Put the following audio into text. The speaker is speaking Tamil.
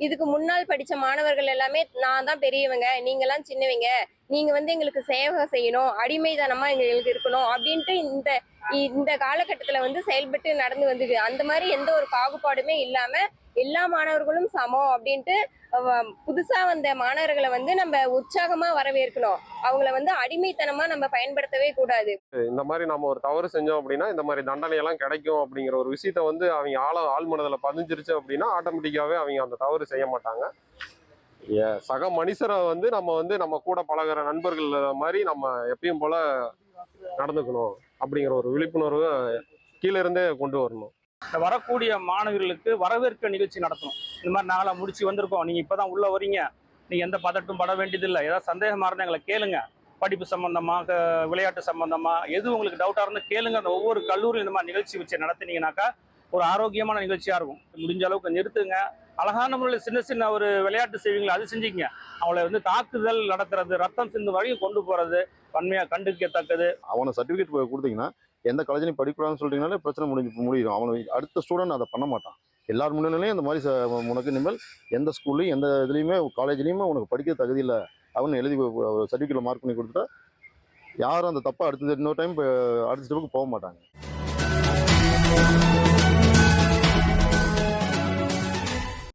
இதுக்கு முன்னால் படிச்ச மாணவர்கள் எல்லாமே நான் தான் பெரியவங்க நீங்கெல்லாம் சின்னவங்க நீங்க வந்து எங்களுக்கு சேவை செய்யணும் அடிமைத்தனமா எங்களுக்கு இருக்கணும் அப்படின்ட்டு இந்த இந்த காலகட்டத்துல வந்து செயல்பட்டு நடந்து வந்தது. அந்த மாதிரி எந்த ஒரு பாகுபாடுமே இல்லாம எல்லா மாணவர்களும் சமம் அப்படின்ட்டு புதுசா வந்த மாணவர்களை வந்து நம்ம உற்சாகமா வரவேற்கணும். அவங்கள வந்து அடிமைத்தனமா நம்ம பயன்படுத்தவே கூடாது. இந்த மாதிரி நம்ம ஒரு தவறு செஞ்சோம் அப்படின்னா இந்த மாதிரி தண்டனை எல்லாம் கிடைக்கும் அப்படிங்கிற ஒரு விஷயத்த வந்து அவங்க ஆள ஆள் மனதில் பதிஞ்சிருச்சு அப்படின்னா ஆட்டோமேட்டிக்காவே அவங்க அந்த தவறு செய்ய மாட்டாங்க. சக மனுஷரை வந்து நம்ம வந்து நம்ம கூட பழகுற நண்பர்கள் மாதிரி நம்ம எப்பயும் போல நடந்துக்கணும் அப்படிங்கிற ஒரு விழிப்புணர்வு கீழே இருந்தே கொண்டு வரணும். இந்த வரக்கூடிய மாணவர்களுக்கு வரவேற்க நிகழ்ச்சி நடத்தணும். இந்த மாதிரி நாங்களாம் முடிச்சு வந்திருக்கோம். நீங்க இப்பதான் உள்ள வரீங்க. நீங்க எந்த பதட்டும் பட வேண்டியதில்லை. ஏதாவது சந்தேகமா இருந்தா எங்களை கேளுங்க. படிப்பு சம்பந்தமாக விளையாட்டு சம்பந்தமா எது உங்களுக்கு டவுட்டா இருந்தால் கேளுங்க. அந்த ஒவ்வொரு கல்லூரியும் இந்த மாதிரி நிகழ்ச்சி வச்சு நடத்தினீங்கன்னாக்கா ஒரு ஆரோக்கியமான நிகழ்ச்சியா இருக்கும். முடிஞ்ச அளவுக்கு நிறுத்துங்க. அழகான முறையில் சின்ன சின்ன ஒரு விளையாட்டு செய்வீங்களா? அது செஞ்சுக்கங்க. அவளை வந்து தாக்குதல் நடத்துறது ரத்தம் சிந்து வரையும் கொண்டு போறது வன்மையாக கண்டுக்கத்தக்கது. அவனை சர்டிஃபிகேட் கொடுத்தீங்கன்னா எந்த காலேஜ்லையும் படிக்கூடாதுன்னு சொல்லிட்டீங்கனாலே பிரச்சனை முடிஞ்சு முடியும். அவனை அடுத்த ஸ்டூடெண்ட் அதை பண்ண மாட்டான். எல்லார் முன்னிலையும் இந்த மாதிரி உனக்கு இனிமேல் எந்த ஸ்கூல்லையும் எந்த இதுலேயுமே காலேஜ்லேயுமே உனக்கு படிக்க தகுதி இல்லை அவனு எழுதி சர்டிஃபிகேட்டில் மார்க் பண்ணி கொடுத்துட்டா யாரும் அந்த தப்பாக அடுத்த இன்னொரு டைம் அடுத்த ஸ்டெப்புக்கு போக மாட்டாங்க.